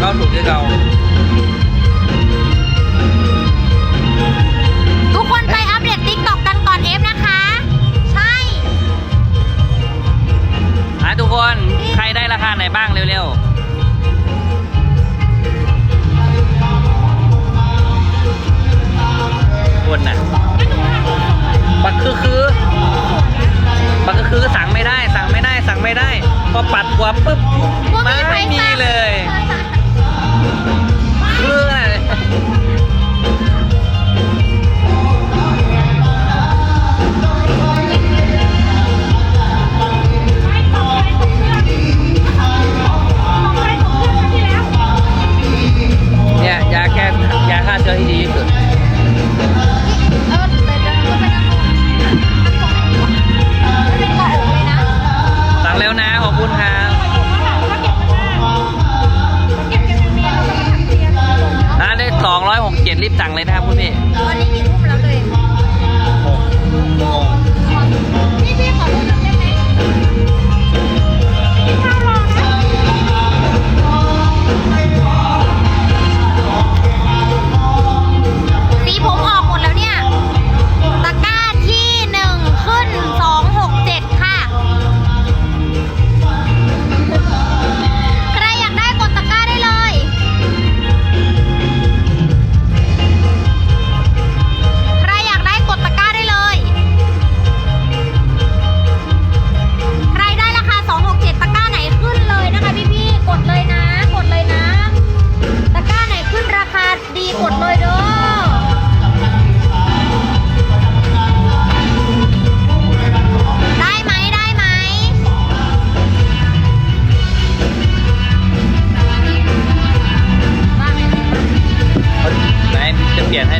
ห้าศูน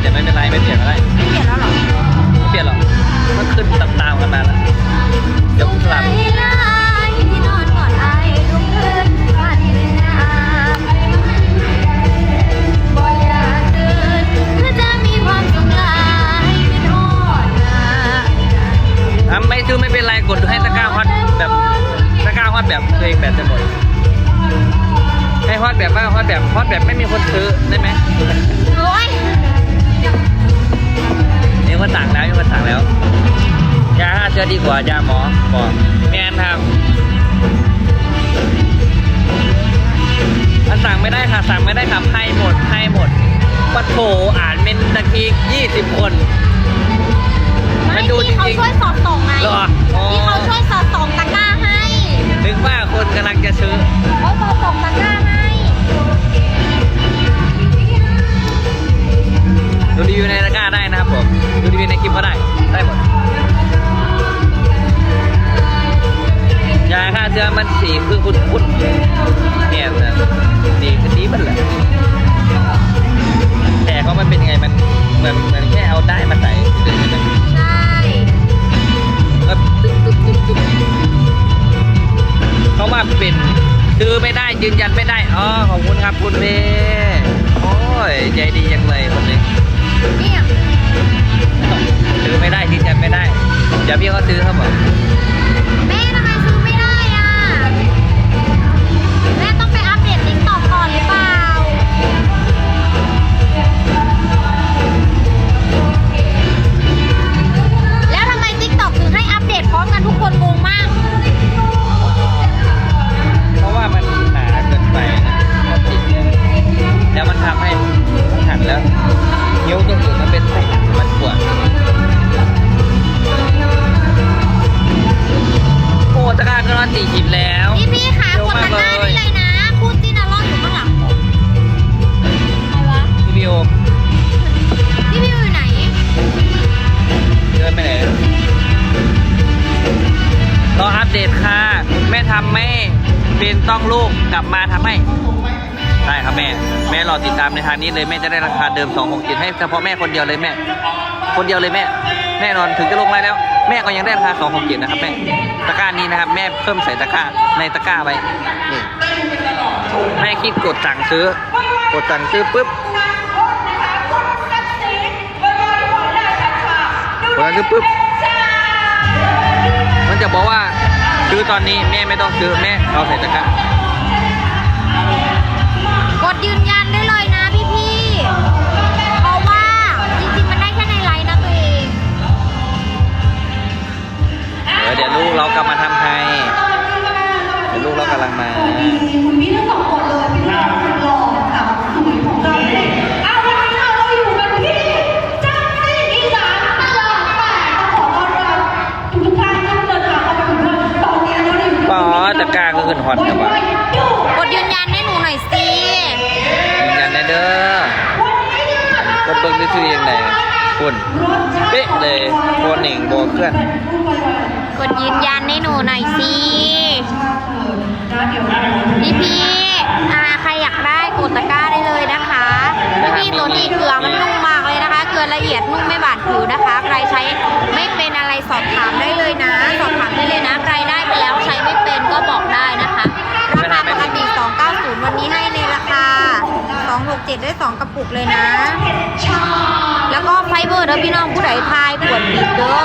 แต่ไม่เป็นไรไม่เปลี่ยนก็ได้ไม่เปลี่ยนแล้วเหรอไม่เปลี่ยนหรอกมันขึ้นตามตามๆกันมาแล้วเดี๋ยวสลับที่ลายที่นอนกอดไอ้ทุกคืนบ้านที่เป็นน้ำบ่อยากตื่นคือจะมีความสุขหลายเป็นโอดนาอะไม่ซื้อไม่เป็นไรกดให้ตะกร้าฮอตแบบตะกร้าฮอตแบบตัวเองแบบจะหมดให้ฮอตแบบว่าฮอตแบบฮอตแบบไม่มีคนซื้อได้ไหมโอ้ย นี่คนสั่งแล้วมีคนสั่งแล้วยาฆ่าเชื้อดีกว่ายาหมอบอกแมนครับมันสั่งไม่ได้ค่ะสั่งไม่ได้ครับให้หมดให้หมดปัดโถอ่านเป็นนาทียี่สิบคนไม่มันดูที่เขาจริงๆช่วยสอดส่องไงเหรออ๋อที่เขาช่วยสอดส่องตะกร้าให้นึกว่าคนกำลังจะซื้อเขาสอดส่องตะกร้าให้ วิวในตะกร้าได้นะครับผมดูรีวิวในคลิปก็ได้ ได้หมดยาฆ่าเชื้อมันสีคือคุณคุณเนี่ยนะดีคือดีมันแหละแต่ก็มันเป็นยังไงมันเหมือนเหมือนแค่เอาได้มาใส่ใช่ก็ตึ๊กตึ๊กตึ๊กตึ๊กเขาว่าเป็นซื้อไม่ได้ยืนยันไม่ได้ อ๋อ ขอบคุณครับคุณเมย์โอ้ย ใจดีจังเลยคนนี้ เนี่ยซื้อไม่ได้ยืนยันไม่ได้เดี๋ยวพี่เขาซื้อครับผม เป็นต้องลูกกลับมาทำให้ได้ครับแม่ แม่รอติดตามในทางนี้เลยแม่จะได้ราคาเดิม2 6 7ให้เฉพาะแม่คนเดียวเลยแม่ คนเดียวเลยแม่ แน่นอนถึงจะลงไลน์แล้ว แม่ก็ยังได้ราคา2 6 7นะครับแม่ตะกร้านี้นะครับ แม่เพิ่มใส่ตะกร้าในตะกร้าไว้นี่แม่คิดกดสั่งซื้อกดสั่งซื้อปุ๊บกดสั่งซื้อปุ๊บ ซื้อตอนนี้แม่ไม่ต้องซื้อแม่เอาใส่ตะกร้ากดยืนยันได้เลยนะพี่พี่ๆเพราะว่าจริงๆมันได้แค่ในไลน์นะตัวเองเดี๋ยวเดี๋ยวลูกเรากลับมาทำให้เดี๋ยวลูกเรากำลังมาคุณพี่ทั้งสองคนเลย อกดเบิ้งด้วยชื่อยังไงคุณเป๊ะเลยโบนหนึ่งโบเคลื่อนกดยืนยันให้หนูหน่อยสิพี่พี่ๆอ่าใครอยากได้กดตะกร้าได้เลยนะคะพี่พี่ๆตัวนี้เกลือมันนุ่มมากเลยนะคะ เกลือละเอียดนุ่มไม่บาดผิวนะคะ ใครใช้ไม่เป็นอะไรสอบถามได้เลยนะ สอบถามได้เลยนะ ใครได้ไปแล้วใช้ไม่เป็นก็บอกได้นะคะ ราคาปกติ290 วันนี้ให้ในราคา267ได้ 2 กระปุกเลยนะ แล้วก็ไฟเบอร์เด้อพี่น้องผู้ใดทายปวดปีกเด้อ